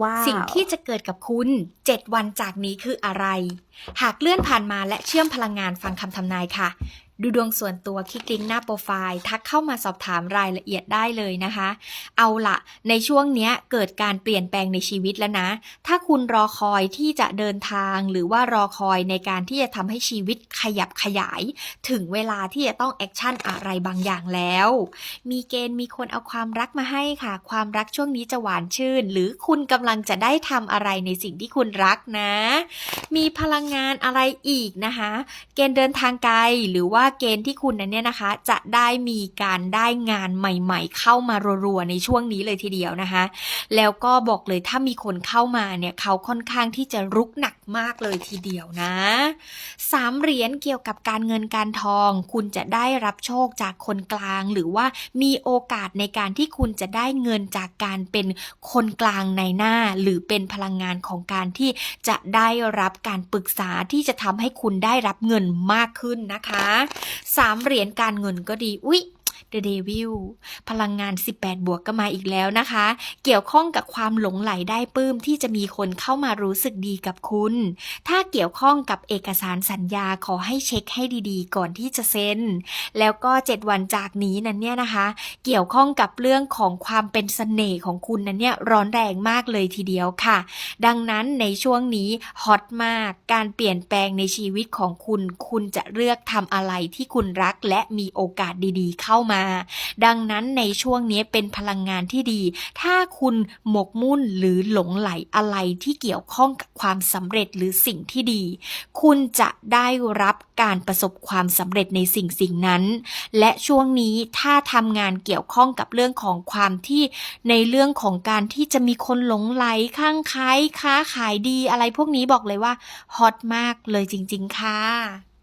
wow. สิ่งที่จะเกิดกับคุณ 7 วันจากนี้คืออะไร หากเลื่อนผ่านมาและเชื่อมพลังงานฟังคำทำนายค่ะ ดูดวงส่วนตัวคลิกลิงก์หน้าโปรไฟล์ทักเข้ามาสอบถามรายละเอียดได้เลยนะคะ เอาละในช่วงเนี้ยเกิดการเปลี่ยนแปลงในชีวิตแล้วนะ ถ้าคุณรอคอยที่จะเดินทางหรือว่ารอคอยในการที่จะทำให้ชีวิตขยับขยาย ถึงเวลาที่จะต้องแอคชั่นอะไรบางอย่างแล้ว มีเกณฑ์มีคนเอาความรักมาให้ค่ะ ความรักช่วงนี้จะหวานชื่น หรือคุณกำลังจะได้ทำอะไรในสิ่งที่คุณรักนะ มีพลังงานอะไรอีกนะคะ เกณฑ์เดินทางไกลหรือว่าาเกณฑ์ที่คุณนั้นเนี่ยนะคะ จะได้มีการได้งานใหม่ ๆ เข้ามารัวๆในช่วงนี้เลยทีเดียวนะคะ แล้วก็บอกเลยถ้ามีคนเข้ามาเนี่ยเขาค่อนข้างที่จะรุกหนักมากเลยทีเดียวนะสามเหรียญเกี่ยวกับการเงินการทอง คุณจะได้รับโชคจากคนกลาง หรือว่ามีโอกาสในการที่คุณจะได้เงินจากการเป็นคนกลางในหน้า หรือเป็นพลังงานของการที่จะได้รับการปรึกษาที่จะทำให้คุณได้รับเงินมากขึ้นนะคะสามเหรียญการเงินก็ดี อุ๊ย The Devil พลังงาน 18 บวกก็มาอีกแล้วนะคะ เกี่ยวข้องกับความหลงไหลได้ปื้มที่จะมีคนเข้ามารู้สึกดีกับคุณ ถ้าเกี่ยวข้องกับเอกสารสัญญาขอให้เช็คให้ดีๆ ก่อนที่จะเซ็น แล้วก็ 7 วันจากนี้นั้นเนี่ยนะคะ เกี่ยวข้องกับเรื่องของความเป็นเสน่ห์ของคุณนั้นเนี่ยร้อนแรงมากเลยทีเดียวค่ะ ดังนั้นในช่วงนี้ฮอตมาก การเปลี่ยนแปลงในชีวิตของคุณ คุณจะเลือกทำอะไรที่คุณรักและมีโอกาสดีๆ เข้ามาดังนั้นในช่วงนี้เป็นพลังงานที่ดี ถ้าคุณหมกมุ่นหรือหลงไหลอะไรที่เกี่ยวข้องกับความสำเร็จหรือสิ่งที่ดี คุณจะได้รับการประสบความสำเร็จในสิ่งสิ่งนั้น และช่วงนี้ถ้าทำงานเกี่ยวข้องกับเรื่องของความที่ในเรื่องของการที่จะมีคนหลงไหลข้างใคล้ค้าขายดีอะไรพวกนี้บอกเลยว่าฮอตมากเลยจริง ๆ ค่ะ